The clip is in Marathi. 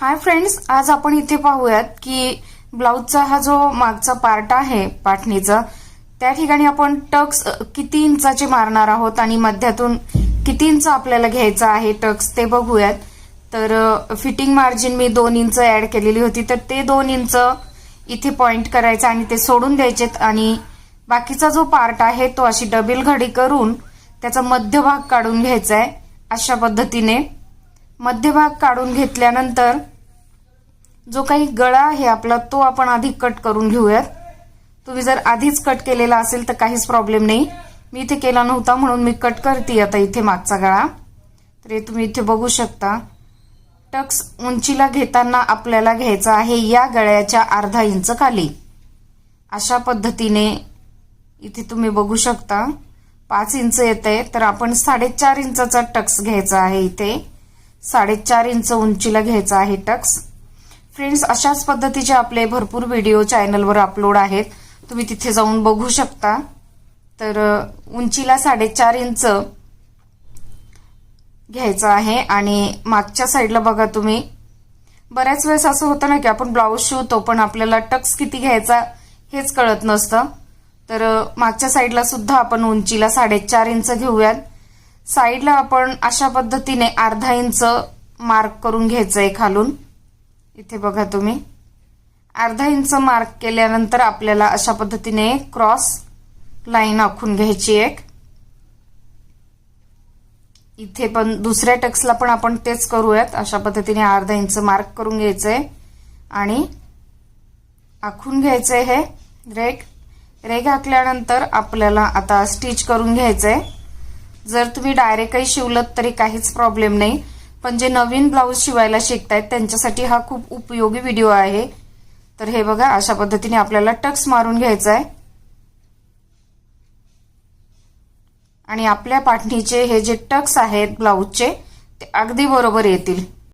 हाय फ्रेंड्स आज आपण इथे पाहूयात की ब्लाऊजचा हा जो मागचा पार्ट आहे पाटणीचा त्या ठिकाणी आपण टक्स किती इंचाचे मारणार आहोत आणि मध्यातून किती इंच आपल्याला घ्यायचं आहे टक्स ते बघूयात. तर फिटिंग मार्जिन मी दोन इंच ऍड केलेली होती तर ते दोन इंच इथे पॉइंट करायचं आणि ते सोडून द्यायचेत आणि बाकीचा जो पार्ट आहे तो अशी डबल घडी करून त्याचा मध्यभाग काढून घ्यायचा आहे अशा पद्धतीने. मध्यभाग काढून घेतल्यानंतर जो काही गळा आहे आपला तो आपण आधी कट करून घेऊयात. तुम्ही जर आधीच कट केलेला असेल तर काहीच प्रॉब्लेम नाही. मी इथे केला नव्हता म्हणून मी कट करते आता इथे मागचा गळा. तर हे तुम्ही इथे बघू शकता. टक्स उंचीला घेताना आपल्याला घ्यायचा आहे या गळ्याच्या अर्धा इंच खाली. अशा पद्धतीने इथे तुम्ही बघू शकता. पाच इंच येत आहे तर आपण साडेचार इंचाचा टक्स घ्यायचा आहे इथे. साडेचार इंच उंचीला घ्यायचा आहे टक्स. फ्रेंड्स अशाच पद्धतीचे आपले भरपूर व्हिडिओ चॅनलवर अपलोड आहेत. तुम्ही तिथे जाऊन बघू शकता. तर उंचीला साडेचार इंच घ्यायचं आहे आणि मागच्या साईडला बघा तुम्ही. बऱ्याच वेळेस असं होतं ना की आपण ब्लाऊज शिवतो पण आपल्याला टक्स किती घ्यायचा हेच कळत नसतं. तर मागच्या साईडला सुद्धा आपण उंचीला साडेचार इंच घेऊयात. साईडला आपण अशा पद्धतीने अर्धा इंच मार्क करून घ्यायचंय खालून. इथे बघा तुम्ही. अर्धा इंच मार्क केल्यानंतर आपल्याला अशा पद्धतीने क्रॉस लाईन आखून घ्यायची एक. इथे पण दुसऱ्या टक्सला पण आपण तेच करूयात. अशा पद्धतीने अर्धा इंच मार्क करून घ्यायचंय. आणि आखून घ्यायचंय हे. रेग रेग आखल्यानंतर आपल्याला आता स्टिच करून घ्यायचंय. जर तुम्ही डायरेक्टही शिवलत तरी काहीच प्रॉब्लेम नाही. पण जे नवीन ब्लाऊज शिवायला शिकतायत त्यांच्यासाठी हा खूप उपयोगी व्हिडिओ आहे. तर हे बघा अशा पद्धतीने आपल्याला टक्स मारून घ्यायचा आहे आणि आपल्या पाठणीचे हे जे टक्स आहेत ब्लाऊजचे ते अगदी बरोबर येतील.